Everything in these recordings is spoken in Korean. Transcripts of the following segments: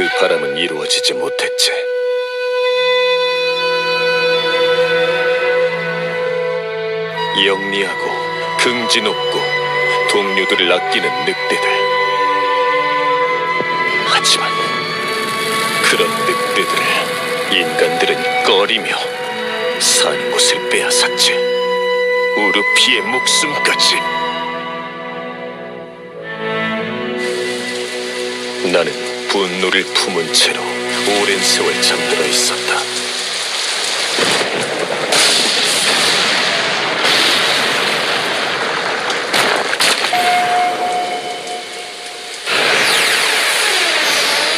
그 바람은 이루어지지 못했지. 영리하고 긍지 높고 동료들을 아끼는 늑대들. 하지만 그런 늑대들을 인간들은 꺼리며 사는 곳을 빼앗았지. 우르피의 목숨까지. 나는 분노를 품은 채로 오랜 세월 잠들어 있었다.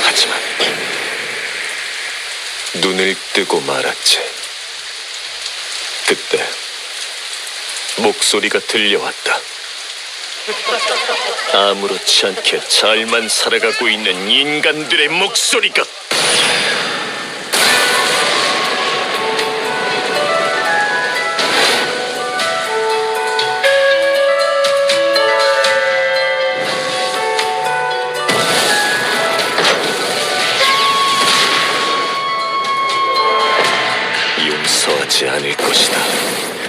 하지만 눈을 뜨고 말았지. 그때 목소리가 들려왔다. 아무렇지 않게 잘만 살아가고 있는 인간들의 목소리가 용서하지 않을 것이다.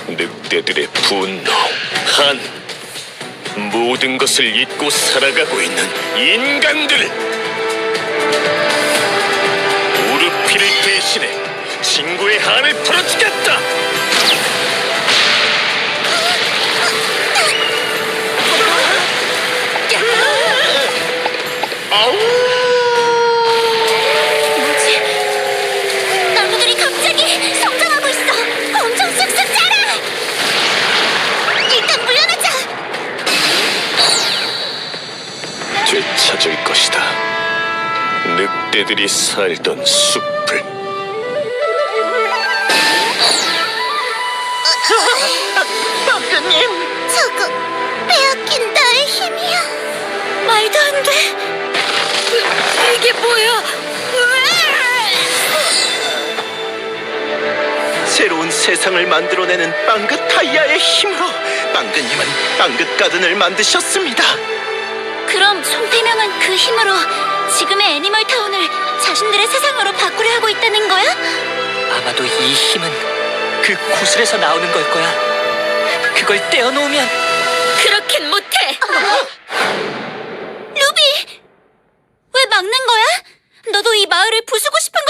늑대들의 분노, 한, 모든 것을 잊고 살아가고 있는 인간들! 우르피를 대신해 친구의 한을 풀어주겠다! 뭐지? 되찾을 것이다. 늑대들이 살던 숲을. 버그님. 저거 빼앗긴 나의 힘이야. 말도 안 돼. 이게 뭐야? 새로운 세상을 만들어내는 빵긋 타이야의 힘으로 빵긋님은 빵긋 가든을 만드셨습니다. 송태명은 그 힘으로 지금의 애니멀 타운을 자신들의 세상으로 바꾸려 하고 있다는 거야? 아마도 이 힘은 그 구슬에서 나오는 걸 거야. 그걸 떼어놓으면 그렇긴 못해. 루비, 왜 막는 거야? 너도 이 마을을 부수고 싶은